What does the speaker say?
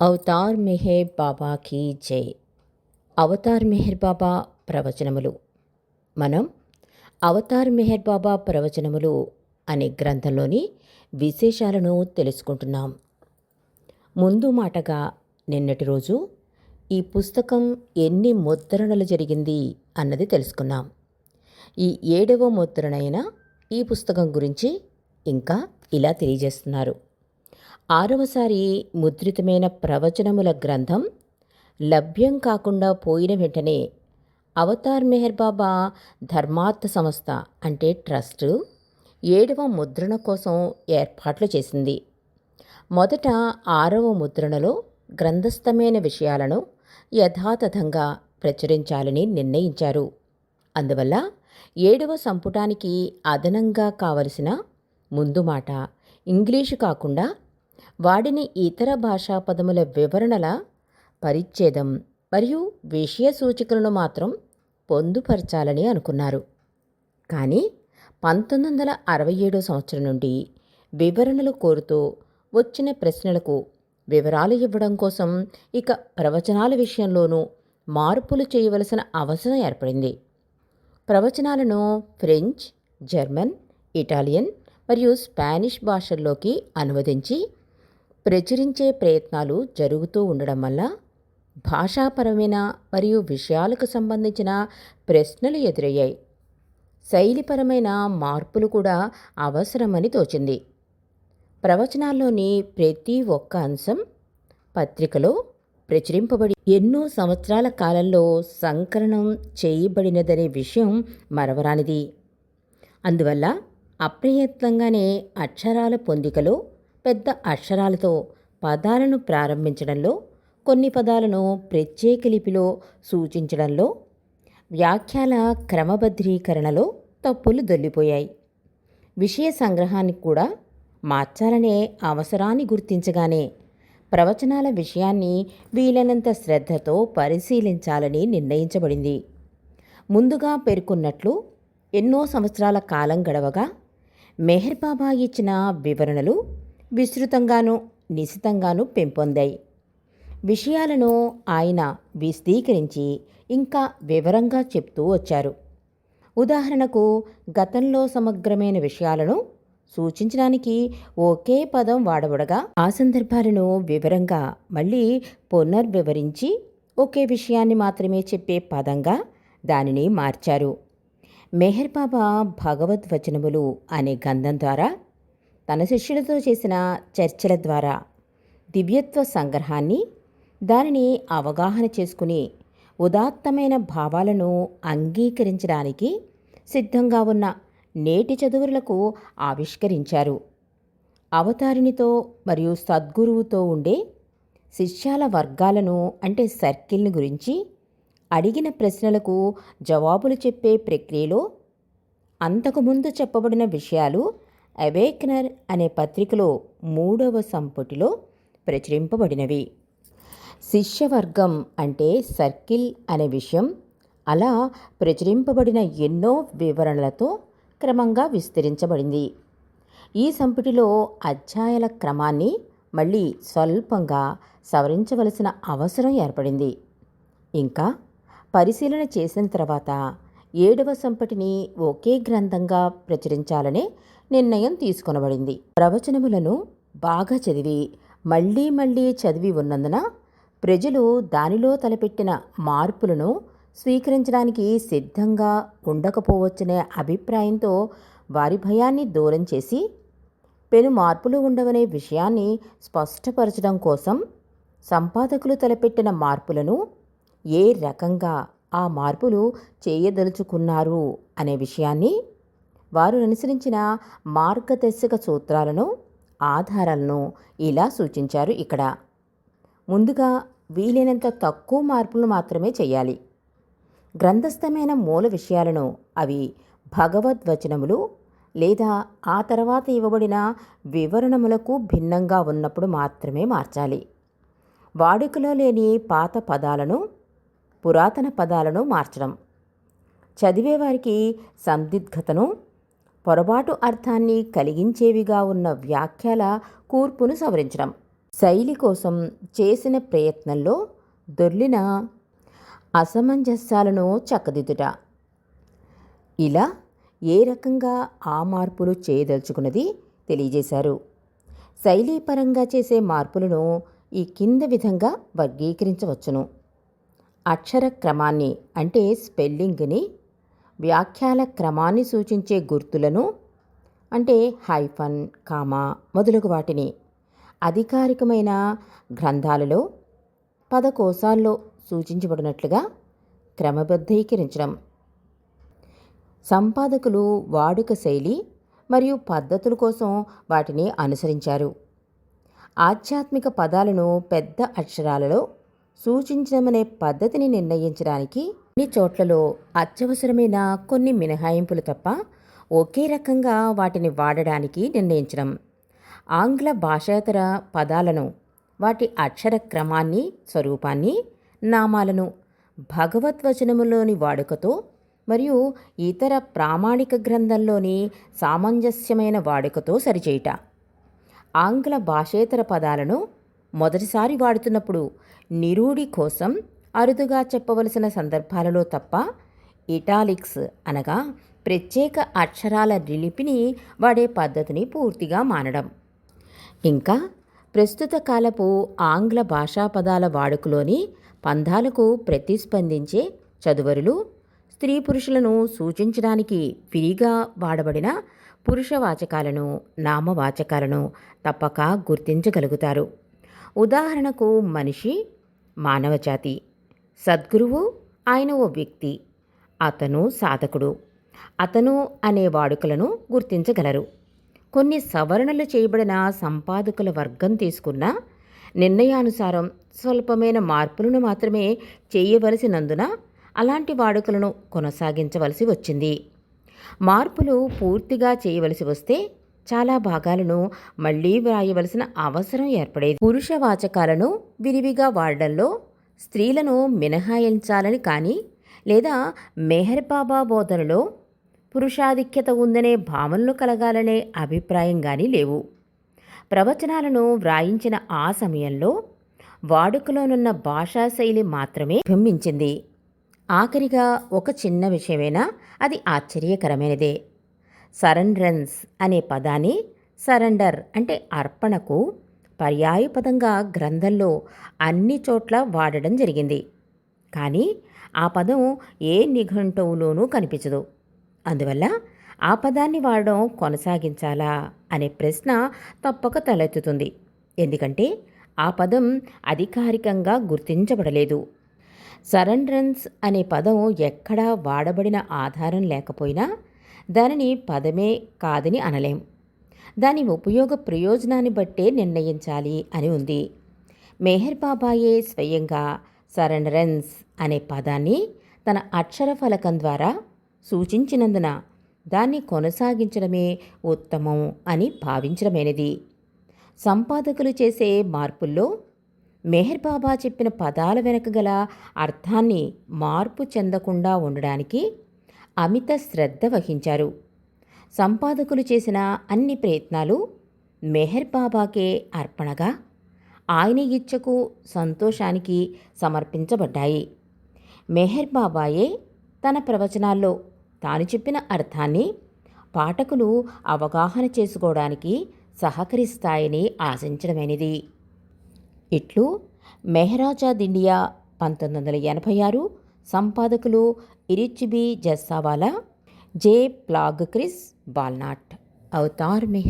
Avatar Meher బాబాకి జై. అవతార్ మెహర్ బాబా ప్రవచనములు. మనం అవతార్ మెహర్ బాబా ప్రవచనములు అనే గ్రంథంలోని విశేషాలను తెలుసుకుంటున్నాం. ముందు మాటగా నిన్నటి రోజు ఈ పుస్తకం ఎన్ని ముద్రణలు జరిగింది అన్నది తెలుసుకున్నాం. ఈ ఏడవ ముద్రణైన ఈ పుస్తకం గురించి ఇంకా ఇలా తెలియజేస్తున్నారు. ఆరవసారి ముద్రితమైన ప్రవచనముల గ్రంథం లభ్యం కాకుండా పోయిన వెంటనే అవతార్ మెహర్ బాబా ధర్మార్థ సంస్థ అంటే ట్రస్ట్ ఏడవ ముద్రణ కోసం ఏర్పాట్లు చేసింది. మొదట ఆరవ ముద్రణలో గ్రంథస్థమైన విషయాలను యథాతథంగా ప్రచురించాలని నిర్ణయించారు. అందువల్ల ఏడవ సంపుటానికి అదనంగా కావలసిన ముందు మాట ఇంగ్లీషు కాకుండా వాడిని ఇతర భాషా పదముల వివరణల పరిచ్ఛేదం మరియు విషయ సూచికలను మాత్రం పొందుపరచాలని అనుకున్నారు. కానీ పంతొమ్మిది వందల అరవై ఏడో సంవత్సరం నుండి వివరణలు కోరుతూ వచ్చిన ప్రశ్నలకు వివరాలు ఇవ్వడం కోసం ఇక ప్రవచనాల విషయంలోనూ మార్పులు చేయవలసిన అవసరం ఏర్పడింది. ప్రవచనాలను ఫ్రెంచ్ జర్మన్ ఇటాలియన్ మరియు స్పానిష్ భాషల్లోకి అనువదించి ప్రచురించే ప్రయత్నాలు జరుగుతూ ఉండడం వల్ల భాషాపరమైన మరియు విషయాలకు సంబంధించిన ప్రశ్నలు ఎదురయ్యాయి. శైలిపరమైన మార్పులు కూడా అవసరమని తోచింది. ప్రవచనాల్లోని ప్రతి ఒక్క అంశం పత్రికలో ప్రచురింపబడి ఎన్నో సంవత్సరాల కాలంలో సంకలనం చేయబడినదనే విషయం మరవరానిది. అందువల్ల అప్రయత్నంగానే అక్షరాల పొందికలో పెద్ద అక్షరాలతో పదాలను ప్రారంభించడంలో కొన్ని పదాలను ప్రత్యేక లిపిలో సూచించడంలో వ్యాఖ్యాల క్రమబద్ధీకరణలో తప్పులు దొల్లిపోయాయి విషయ సంగ్రహాన్ని కూడా మార్చాలనే అవసరాన్ని గుర్తించగానే ప్రవచనాల విషయాన్ని వీలైనంత శ్రద్ధతో పరిశీలించాలని నిర్ణయించబడింది. ముందుగా పేర్కొన్నట్లు ఎన్నో సంవత్సరాల కాలం గడవగా మెహర్ బాబా ఇచ్చిన వివరణలు విస్తృతంగాను నిశితంగాను పెంపొందాయి. విషయాలను ఆయన విశదీకరించి ఇంకా వివరంగా చెప్తూ వచ్చారు. ఉదాహరణకు గతంలో సమగ్రమైన విషయాలను సూచించడానికి ఒకే పదం వాడబడగా ఆ సందర్భాలను వివరంగా మళ్ళీ పునర్వివరించి ఒకే విషయాన్ని మాత్రమే చెప్పే పదంగా దానిని మార్చారు. మెహర్ బాబా భగవద్వచనములు అనే గంధం ద్వారా తన శిష్యులతో చేసిన చర్చల ద్వారా దివ్యత్వ సంగ్రహాన్ని దానిని అవగాహన చేసుకుని ఉదాత్తమైన భావాలను అంగీకరించడానికి సిద్ధంగా ఉన్న నేటి చదువులకు ఆవిష్కరించారు. అవతారినితో మరియు సద్గురువుతో ఉండే శిష్యాల వర్గాలను అంటే సర్కిల్ని గురించి అడిగిన ప్రశ్నలకు జవాబులు చెప్పే ప్రక్రియలో అంతకుముందు చెప్పబడిన విషయాలు అవేక్నర్ అనే పత్రికలో మూడవ సంపుటిలో ప్రచురింపబడినవి. శిష్యవర్గం అంటే సర్కిల్ అనే విషయం అలా ప్రచురింపబడిన ఎన్నో వివరణలతో క్రమంగా విస్తరించబడింది. ఈ సంపుటిలో అధ్యాయాల క్రమాన్ని మళ్ళీ స్వల్పంగా సవరించవలసిన అవసరం ఏర్పడింది. ఇంకా పరిశీలన చేసిన తర్వాత ఏడవ సంపటిని ఒకే గ్రంథంగా ప్రచురించాలనే నిర్ణయం తీసుకొనబడింది. ప్రవచనములను బాగా చదివి మళ్ళీ మళ్ళీ చదివి ఉన్నందున ప్రజలు దానిలో తలపెట్టిన మార్పులను స్వీకరించడానికి సిద్ధంగా ఉండకపోవచ్చనే అభిప్రాయంతో వారి భయాన్ని దూరం చేసి పెను మార్పులు ఉండవనే విషయాన్ని స్పష్టపరచడం కోసం సంపాదకులు తలపెట్టిన మార్పులను ఏ రకంగా ఆ మార్పులు చేయదలుచుకున్నారు అనే విషయాన్ని వారు అనుసరించిన మార్గదర్శక సూత్రాలను ఆధారాలను ఇలా సూచించారు ఇక్కడ. ముందుగా వీలైనంత తక్కువ మార్పులు మాత్రమే చేయాలి. గ్రంథస్థమైన మూల విషయాలను అవి భగవద్వచనములు లేదా ఆ తర్వాత ఇవ్వబడిన వివరణములకు భిన్నంగా ఉన్నప్పుడు మాత్రమే మార్చాలి. వాడుకలో లేని పాత పదాలను పురాతన పదాలను మార్చడం. చదివేవారికి సందిగ్ధతను పొరపాటు అర్థాన్ని కలిగించేవిగా ఉన్న వ్యాఖ్యల కూర్పును సవరించడం. శైలి కోసం చేసిన ప్రయత్నంలో దొర్లిన అసమంజస్యాలను చక్కదిద్దుట. ఇలా ఏ రకంగా ఆ మార్పులు చేయదలుచుకున్నది తెలియజేశారు. శైలీపరంగా చేసే మార్పులను ఈ కింద విధంగా వర్గీకరించవచ్చును. అక్షర క్రమాన్ని అంటే స్పెల్లింగ్ని వ్యాఖ్యాల క్రమాన్ని సూచించే గుర్తులను అంటే హైఫన్ కామా మొదలగు వాటిని అధికారికమైన గ్రంథాలలో పదకోశాల్లో సూచించబడినట్లుగా క్రమబద్ధీకరించడం. సంపాదకులు వాడుక శైలి మరియు పద్ధతుల కోసం వాటిని అనుసరించారు. ఆధ్యాత్మిక పదాలను పెద్ద అక్షరాలలో సూచించడమనే పద్ధతిని నిర్ణయించడానికి అన్ని చోట్లలో అత్యవసరమైన కొన్ని మినహాయింపులు తప్ప ఒకే రకంగా వాటిని వాడడానికి నిర్ణయించడం. ఆంగ్ల భాషేతర పదాలను వాటి అక్షర క్రమాన్ని స్వరూపాన్ని నామాలను భగవద్వచనములోని వాడుకతో మరియు ఇతర ప్రామాణిక గ్రంథంలోని సామంజస్యమైన వాడుకతో సరిచేయుట. ఆంగ్ల భాషేతర పదాలను మొదటిసారి వాడుతున్నప్పుడు నిరూఢి కోసం అరుదుగా చెప్పవలసిన సందర్భాలలో తప్ప ఇటాలిక్స్ అనగా ప్రత్యేక అక్షరాల రిలిపిని వాడే పద్ధతిని పూర్తిగా మానడం. ఇంకా ప్రస్తుత కాలపు ఆంగ్ల భాషా పదాల వాడుకలోని పందాలకు ప్రతిస్పందించే చదువరులు స్త్రీ పురుషులను సూచించడానికి విరిగా వాడబడిన పురుషవాచకాలను నామవాచకాలను తప్పక గుర్తించగలుగుతారు. ఉదాహరణకు మనిషి మానవజాతి సద్గురువు ఆయన ఓ వ్యక్తి. అతను సాధకుడు. అతను అనే వాడుకలను గుర్తించగలరు. కొన్ని సవరణలు చేయబడిన సంపాదకుల వర్గం తీసుకున్న నిర్ణయానుసారం స్వల్పమైన మార్పులను మాత్రమే చేయవలసినందున అలాంటి వాడుకలను కొనసాగించవలసి వచ్చింది. మార్పులు పూర్తిగా చేయవలసి వస్తే చాలా భాగాలను మళ్ళీ వ్రాయవలసిన అవసరం ఏర్పడేది. పురుష వాచకాలను విరివిగా వాడడంలో స్త్రీలను మినహాయించాలని కానీ లేదా మెహర్ బాబా బోధనలో పురుషాధిక్యత ఉందనే భావనలు కలగాలనే అభిప్రాయం కానీ లేవు. ప్రవచనాలను వ్రాయించిన ఆ సమయంలో వాడుకలోనున్న భాషా శైలి మాత్రమే బింబించింది ఆఖరిగా ఒక చిన్న విషయమైనా అది ఆశ్చర్యకరమైనదే. సరెండ్రన్స్ అనే పదాన్ని సరెండర్ అంటే అర్పణకు పర్యాయపదంగా గ్రంథంలో అన్ని చోట్ల వాడడం జరిగింది. కానీ ఆ పదం ఏ నిఘంటువులోనూ కనిపించదు. అందువల్ల ఆ పదాన్ని వాడడం కొనసాగించాలా అనే ప్రశ్న తప్పక తలెత్తుతుంది. ఎందుకంటే ఆ పదం అధికారికంగా గుర్తించబడలేదు. సరెండ్రన్స్ అనే పదం ఎక్కడా వాడబడిన ఆధారం లేకపోయినా దానిని పదమే కాదని అనలేం. దాని ఉపయోగ ప్రయోజనాన్ని బట్టే నిర్ణయించాలి అని ఉంది. మెహర్ బాబాయే స్వయంగా సరెండరెన్స్ అనే పదాన్ని తన అక్షర ఫలకం ద్వారా సూచించినందున దాన్ని కొనసాగించడమే ఉత్తమం అని భావించడమైనది. సంపాదకులు చేసే మార్పుల్లో మెహర్ బాబా చెప్పిన పదాల వెనక గల అర్థాన్ని మార్పు చెందకుండా ఉండడానికి అమిత శ్రద్ధ వహించారు. సంపాదకులు చేసిన అన్ని ప్రయత్నాలు మెహర్ బాబాకే అర్పణగా ఆయన ఇచ్చకు సంతోషానికి సమర్పించబడ్డాయి. మెహర్ బాబాయే తన ప్రవచనాల్లో తాను చెప్పిన అర్థాన్ని పాఠకులు అవగాహన చేసుకోవడానికి సహకరిస్తాయని ఆశించడమైనది. ఇట్లు మెహరాజా దిండియా పంతొమ్మిది వందల ఎనభై ఆరు సంపాదకులు Eruch Jessawala. J. Flagg Chris బాల్నాట్. Avatar Meher